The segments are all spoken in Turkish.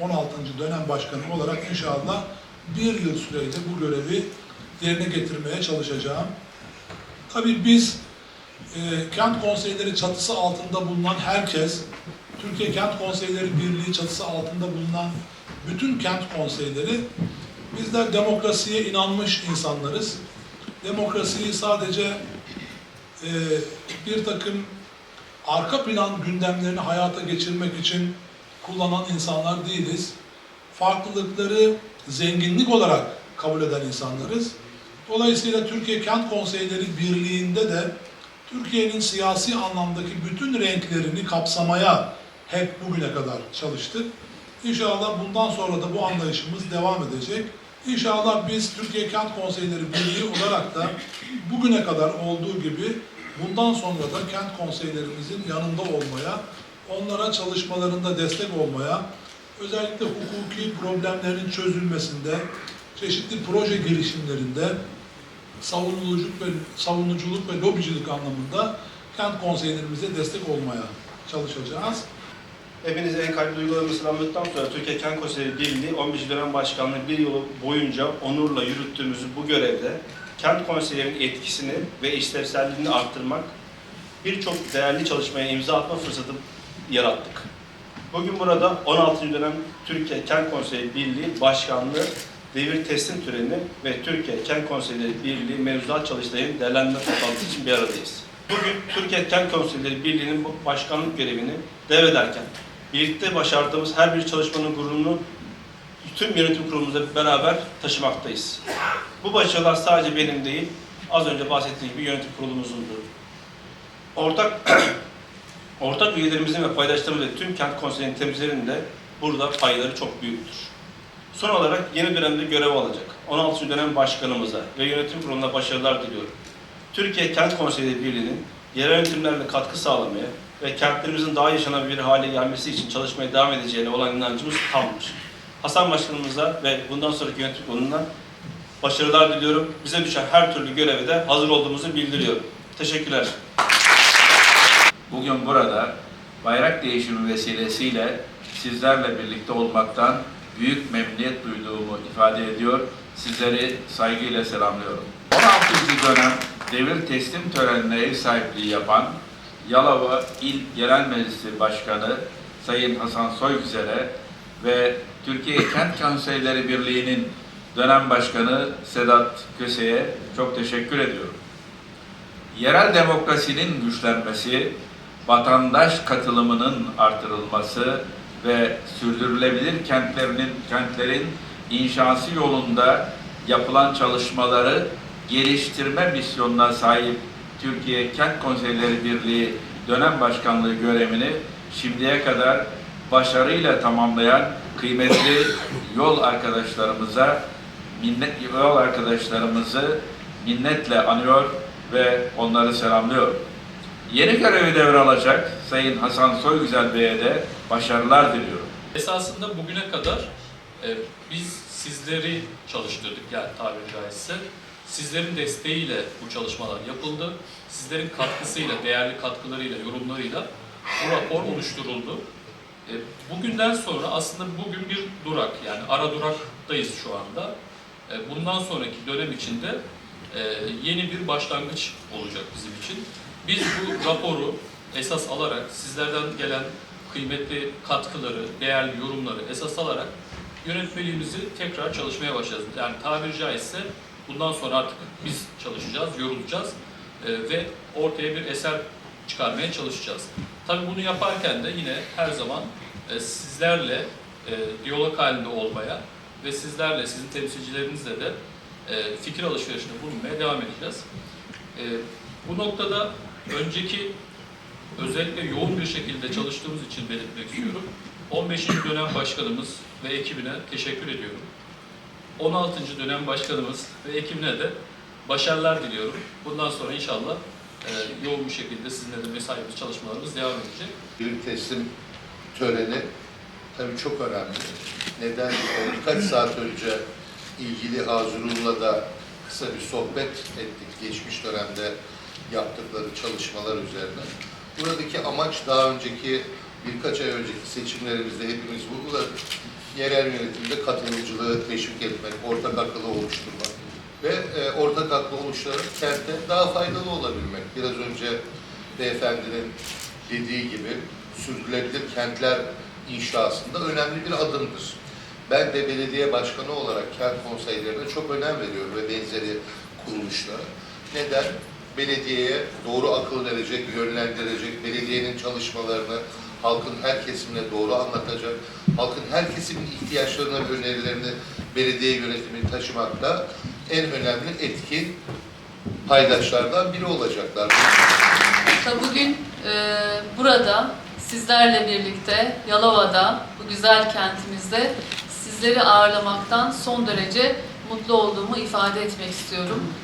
16. dönem başkanı olarak inşallah bir yıl süreyle bu görevi yerine getirmeye çalışacağım. Tabii biz e, kent konseyleri çatısı altında bulunan herkes, Türkiye Kent Konseyleri Birliği çatısı altında bulunan bütün kent konseyleri, bizler demokrasiye inanmış insanlarız. Demokrasiyi sadece e, bir takım arka plan gündemlerini hayata geçirmek için kullanan insanlar değiliz. Farklılıkları zenginlik olarak kabul eden insanlarız. Dolayısıyla Türkiye Kent Konseyleri Birliği'nde de Türkiye'nin siyasi anlamdaki bütün renklerini kapsamaya hep bugüne kadar çalıştık. İnşallah bundan sonra da bu anlayışımız devam edecek. İnşallah biz Türkiye Kent Konseyleri Birliği olarak da bugüne kadar olduğu gibi bundan sonra da kent konseylerimizin yanında olmaya, onlara çalışmalarında destek olmaya, özellikle hukuki problemlerin çözülmesinde, çeşitli proje girişimlerinde savunuculuk ve savunuculuk ve lobicilik anlamında kent konseylerimize destek olmaya çalışacağız. Hepinize en kalbi duygularımı selamladıktan sonra Türkiye Kent Konseyi Birliği 11. dönem başkanlığı bir yıl boyunca onurla yürüttüğümüz bu görevde kent konseylerinin etkisini ve işlevselliğini arttırmak, birçok değerli çalışmaya imza atma fırsatı yarattık. Bugün burada 16. dönem Türkiye Kent Konseyi Birliği Başkanlığı devir teslim töreni ve Türkiye Kent Konseyleri Birliği mevzuat çalıştayının değerlendirme toplantısı için bir aradayız. Bugün Türkiye Kent Konseyleri Birliği'nin başkanlık görevini devrederken birlikte başardığımız her bir çalışmanın gururunu tüm yönetim kurulumuzla beraber taşımaktayız. Bu başarılar sadece benim değil, az önce bahsettiğim gibi yönetim kurulumuzundur. Ortak ortak üyelerimizin ve paydaşlarımızın ve tüm kent konseyinin temsilcilerinin de burada payları çok büyüktür. Son olarak yeni dönemde görev alacak 16. dönem başkanımıza ve yönetim kuruluna başarılar diliyorum. Türkiye Kent Konseyleri Birliği'nin yerel yönetimlerle katkı sağlamaya ve kentlerimizin daha yaşanabilir hale gelmesi için çalışmaya devam edeceğine olan inancımız tamdır. Hasan Başkanımıza ve bundan sonraki yönetim kuruluna başarılar diliyorum. Bize düşen her türlü göreve de hazır olduğumuzu bildiriyorum. Teşekkürler. Bugün burada bayrak değişimi vesilesiyle sizlerle birlikte olmaktan büyük memnuniyet duyduğumu ifade ediyor. Sizleri saygıyla selamlıyorum. 16. dönem devir teslim törenine ev sahipliği yapan Yalova İl Genel Meclisi Başkanı Sayın Hasan Soygüzel'e ve Türkiye Kent Konseyleri Birliği'nin dönem başkanı Sedat Köse'ye çok teşekkür ediyorum. Yerel demokrasinin güçlenmesi, vatandaş katılımının artırılması ve sürdürülebilir kentlerinin kentlerin inşası yolunda yapılan çalışmaları geliştirme misyonuna sahip Türkiye Kent Konseyleri Birliği dönem başkanlığı görevini şimdiye kadar başarıyla tamamlayan kıymetli yol arkadaşlarımıza minnet yol arkadaşlarımızı minnetle anıyor ve onları selamlıyorum. Yeni görevi devralacak Sayın Hasan Soygüzel Bey'e de başarılar diliyorum. Esasında bugüne kadar e, biz sizleri çalıştırdık yani tabiri caizse. Sizlerin desteğiyle bu çalışmalar yapıldı. Sizlerin katkısıyla, değerli katkılarıyla, yorumlarıyla bu rapor oluşturuldu. E, bugünden sonra aslında bugün bir durak yani ara duraktayız şu anda. E, bundan sonraki dönem içinde e, yeni bir başlangıç olacak bizim için. Biz bu raporu esas alarak sizlerden gelen kıymetli katkıları, değerli yorumları esas alarak yönetmeliğimizi tekrar çalışmaya başlayacağız. Yani tabiri caizse bundan sonra artık biz çalışacağız, yorulacağız e, ve ortaya bir eser çıkarmaya çalışacağız. Tabii bunu yaparken de yine her zaman e, sizlerle e, diyalog halinde olmaya ve sizlerle, sizin temsilcilerinizle de fikir alışverişinde bulunmaya devam edeceğiz. Bu noktada önceki özellikle yoğun bir şekilde çalıştığımız için belirtmek istiyorum. 15. dönem başkanımız ve ekibine teşekkür ediyorum. 16. dönem başkanımız ve ekibine de başarılar diliyorum. Bundan sonra inşallah e, yoğun bir şekilde sizinle de mesaimiz, çalışmalarımız devam edecek. bir teslim töreni tabii çok önemli. Neden? Birkaç saat önce ilgili Hazurul'la da kısa bir sohbet ettik geçmiş dönemde yaptıkları çalışmalar üzerine. Buradaki amaç daha önceki birkaç ay önceki seçimlerimizde hepimiz vurguladık. yerel yönetimde katılımcılığı teşvik etmek, ortak akıllı oluşturmak ve e, ortak aklı oluşturarak kente daha faydalı olabilmek. Biraz önce beyefendinin dediği gibi sürdürülebilir kentler inşasında önemli bir adımdır. Ben de belediye başkanı olarak kent konseylerine çok önem veriyorum ve benzeri kuruluşlara. Neden? Belediyeye doğru akıl verecek, yönlendirecek, belediyenin çalışmalarını halkın her kesimine doğru anlatacak, halkın her kesimin ihtiyaçlarını ve önerilerini belediye yönetimini taşımakta en önemli etkin paydaşlardan biri olacaklar. Bugün e, burada sizlerle birlikte Yalova'da, bu güzel kentimizde sizleri ağırlamaktan son derece mutlu olduğumu ifade etmek istiyorum.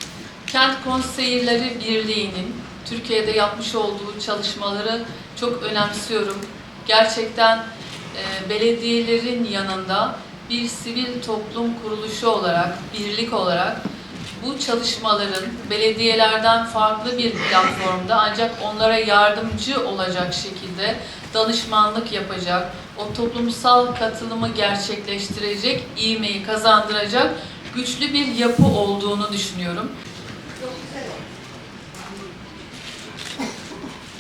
Kent Konseyleri Birliği'nin Türkiye'de yapmış olduğu çalışmaları çok önemsiyorum. Gerçekten e, belediyelerin yanında bir sivil toplum kuruluşu olarak, birlik olarak bu çalışmaların belediyelerden farklı bir platformda ancak onlara yardımcı olacak şekilde danışmanlık yapacak, o toplumsal katılımı gerçekleştirecek, ivmeyi kazandıracak güçlü bir yapı olduğunu düşünüyorum.